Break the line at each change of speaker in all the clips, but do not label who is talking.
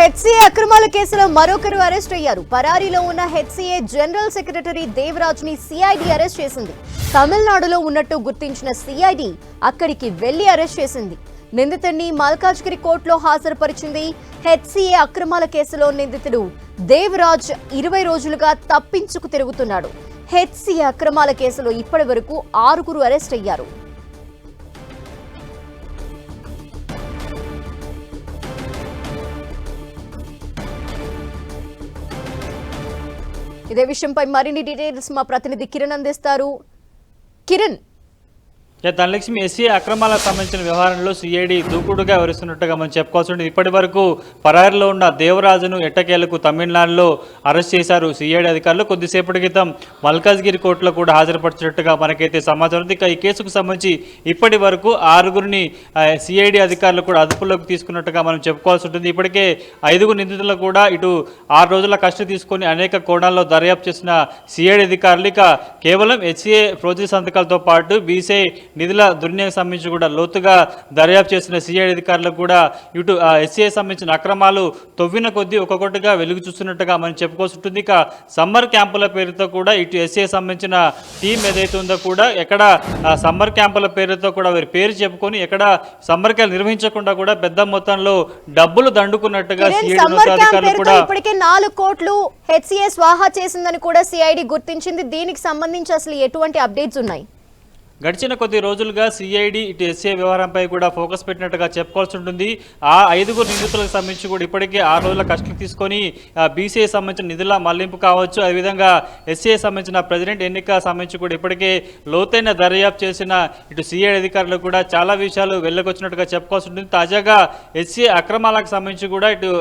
HCA అక్రమాల కేసులో మరొకరు అరెస్ట్ అయ్యారు. పరారీలో ఉన్న హెచ్సిఏ జనరల్ సెక్రటరీ దేవరాజ్ని సిఐడి అరెస్ట్ చేసింది. తమిళనాడులో ఉన్నట్టు గుర్తించిన సిఐడి అక్కడికి వెళ్ళి అరెస్ట్ చేసింది. నిందితుడిని మల్కాజ్గిరి కోర్టులో హాజరుపరిచింది హెచ్సిఏ అక్రమాల కేసులో నిందితుడు దేవరాజ్ ఇరవై రోజులుగా తప్పించుకు తిరుగుతున్నాడు. హెచ్సిఏ అక్రమాల కేసులో ఇప్పటి వరకు ఆరుగురు అరెస్ట్ అయ్యారు. ఇదే విషయంపై మరిన్ని డీటెయిల్స్ మా ప్రతినిధి కిరణ్ అందిస్తారు. కిరణ్
ధనలక్ష్మి ఎస్సీ అక్రమాలకు సంబంధించిన వ్యవహారంలో సిఐడి దూకుడుగా వివరిస్తున్నట్టుగా మనం చెప్పుకోవాల్సి ఉంటుంది. ఇప్పటి వరకు పరారిలో ఉన్న దేవరాజును ఎట్టకేలకు తమిళనాడులో అరెస్ట్ చేశారు సిఐడి అధికారులు. కొద్దిసేపటి క్రితం మల్కాజ్గిరి కోర్టులో కూడా హాజరుపరిచినట్టుగా మనకైతే సమాచారం ఉంది. ఇక ఈ కేసుకు సంబంధించి ఇప్పటి వరకు ఆరుగురిని సిఐడి అధికారులు కూడా అదుపులోకి తీసుకున్నట్టుగా మనం చెప్పుకోవాల్సి ఉంటుంది. ఇప్పటికే ఐదుగురు నిందితులు కూడా ఇటు ఆరు రోజుల కష్టం తీసుకొని అనేక కోణాల్లో దర్యాప్తు చేసిన సిఐడి అధికారులు ఇక కేవలం హెచ్సిఏ ప్రోజెక్ట్ సంతకాలతో పాటు బీసీఐ నిధుల దుర్వినియోగం సంబంధించి కూడా లోతుగా దర్యాప్తు చేసిన సిఐడి అధికారులకు కూడా ఇటు ఎస్సీఐ సంబంధించిన అక్రమాలు తొవ్విన కొద్దీ ఒక్కొక్కటిగా వెలుగు చూస్తున్నట్టుగా మనం చెప్పుకోవాల్సి ఉంటుంది. ఇక సమ్మర్ క్యాంపుల పేరుతో కూడా ఇటు ఎస్సీఐ సంబంధించిన టీం ఏదైతే ఉందో కూడా ఎక్కడ సమ్మర్ క్యాంపుల పేరుతో కూడా వారి పేరు చెప్పుకొని ఎక్కడ సమ్మర్ క్యాంప్ నిర్వహించకుండా కూడా పెద్ద మొత్తంలో డబ్బులు దండుకున్నట్టుగా
ఇప్పటికే నాలుగు కోట్లు హెచ్సిఏ స్వాహా చేసిందని కూడా సిఐడి గుర్తించింది. దీనికి సంబంధించి అసలు ఎటువంటి అప్డేట్స్ ఉన్నాయి?
గడిచిన కొద్ది రోజులుగా సిఐడి ఇటు ఎస్ఏ వ్యవహారంపై కూడా ఫోకస్ పెట్టినట్టుగా చెప్పుకోవాల్సి ఉంటుంది. ఆ ఐదుగురు నిందితులకు సంబంధించి కూడా ఇప్పటికే ఆరు రోజుల కష్టం తీసుకొని బీసీఐ సంబంధించిన నిధుల మళ్ళింపు కావచ్చు. అదేవిధంగా ఎస్ఏ సంబంధించిన ప్రెసిడెంట్ ఎన్నిక సంబంధించి కూడా ఇప్పటికే లోతైన దర్యాప్తు చేసిన ఇటు సిఐడి అధికారులు కూడా చాలా విషయాలు వెళ్ళకొచ్చినట్టుగా చెప్పుకోవాల్సి ఉంటుంది. తాజాగా ఎస్సీ అక్రమాలకు సంబంధించి కూడా ఇటు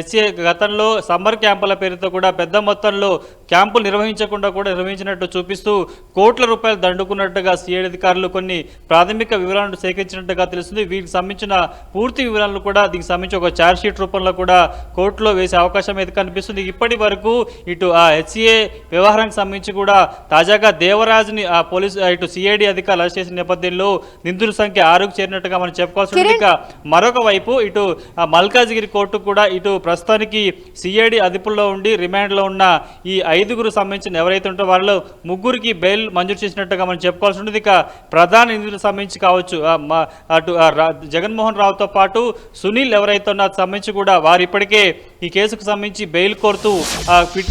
ఎస్సీ గతంలో సమ్మర్ క్యాంపుల పేరుతో కూడా పెద్ద మొత్తంలో క్యాంపులు నిర్వహించకుండా కూడా నిర్వహించినట్టు చూపిస్తూ కోట్ల రూపాయలు దండుకున్నట్టుగా సిఐడి అధికారులు కొన్ని ప్రాథమిక వివరాలను సేకరించినట్టుగా తెలుస్తుంది. వీటికి సంబంధించిన పూర్తి వివరాలను కూడా దీనికి సంబంధించి ఒక ఛార్జ్షీట్ రూపంలో కూడా కోర్టులో వేసే అవకాశం అయితే కనిపిస్తుంది. ఇప్పటి వరకు ఇటు ఆ హెచ్సిఏ వ్యవహారానికి సంబంధించి కూడా తాజాగా దేవరాజ్ని ఆ పోలీస్ ఇటు సిఐడి అధికారులు అరెస్ట్ చేసిన నేపథ్యంలో నిందుల సంఖ్య ఆరుకు చేరినట్టుగా మనం చెప్పుకోవాల్సి ఉంది ఇక మరొక వైపు ఇటు ఆ మల్కాజ్గిరి కోర్టు కూడా ఇటు ప్రస్తుతానికి సిఐడి అదుపులో ఉండి రిమాండ్లో ఉన్న ఈ ఐదుగురు సంబంధించిన ఎవరైతే ఉంటారో వాళ్ళు ముగ్గురికి బెయిల్ మంజూరు చేసినట్టుగా మనం చెప్పుకోవాల్సి ఉంటుంది ఇక ప్రధాన నిందితులకు సంబంధించి కావచ్చు అటు జగన్మోహన్ రావుతో పాటు సునీల్ ఎవరైతే ఉన్నారో సంబంధించి కూడా వారు ఇప్పటికే ఈ కేసుకు సంబంధించి బెయిల్ కోరుతూ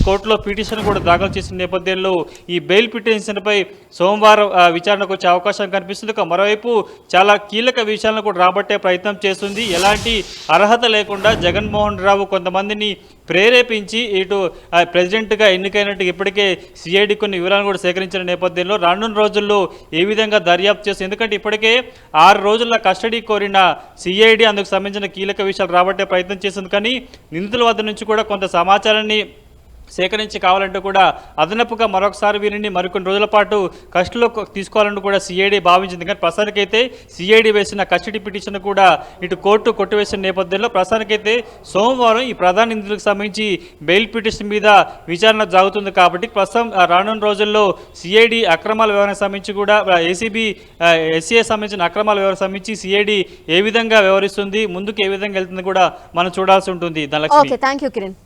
కోర్టులో పిటిషన్ కూడా దాఖలు చేసిన నేపథ్యంలో ఈ బెయిల్ పిటిషన్పై సోమవారం విచారణకు వచ్చే అవకాశం కనిపిస్తుంది. మరోవైపు చాలా కీలక విషయాలను కూడా రాబట్టే ప్రయత్నం చేస్తుంది. ఎలాంటి అర్హత లేకుండా జగన్మోహన్ రావు కొంతమందిని ప్రేరేపించి ఇటు ప్రెసిడెంట్గా ఎన్నికైనట్టు ఇప్పటికే సిఐడి కొన్ని వివరాలను కూడా సేకరించిన నేపథ్యంలో రానున్న రోజుల్లో ఏ విధంగా దర్యాప్తు చేస్తుంది? ఎందుకంటే ఇప్పటికే ఆరు రోజుల కస్టడీ కోరిన సిఐడి అందుకు సంబంధించిన కీలక విషయాలు రాబట్టే ప్రయత్నం చేస్తుంది. కానీ నిందితుల వద్ద నుంచి కూడా కొంత సమాచారాన్ని సేకరించి కావాలంటే కూడా అదనపుగా మరొకసారి వీరిని మరికొన్ని రోజుల పాటు కస్టడీలో తీసుకోవాలని కూడా సిఐడి భావించింది. కానీ ప్రస్తుతానికైతే సిఐడి వేసిన కస్టడీ పిటిషన్ కూడా ఇటు కోర్టు కొట్టివేసిన నేపథ్యంలో ప్రస్తుతానికైతే సోమవారం ఈ ప్రధాన నిందితులకు సంబంధించి బెయిల్ పిటిషన్ మీద విచారణ జరుగుతుంది కాబట్టి ప్రస్తుతం రానున్న రోజుల్లో సిఐడి అక్రమాల వ్యవహారానికి సంబంధించి కూడా ఏసీబీ ఎస్సీఏ సంబంధించిన అక్రమాల వ్యవహారం సంబంధించి సిఐడి ఏ విధంగా వ్యవహరిస్తుంది ముందుకు ఏ విధంగా వెళ్తుంది కూడా మనం చూడాల్సి ఉంటుంది. Dhanalakshmi
thank you Kiran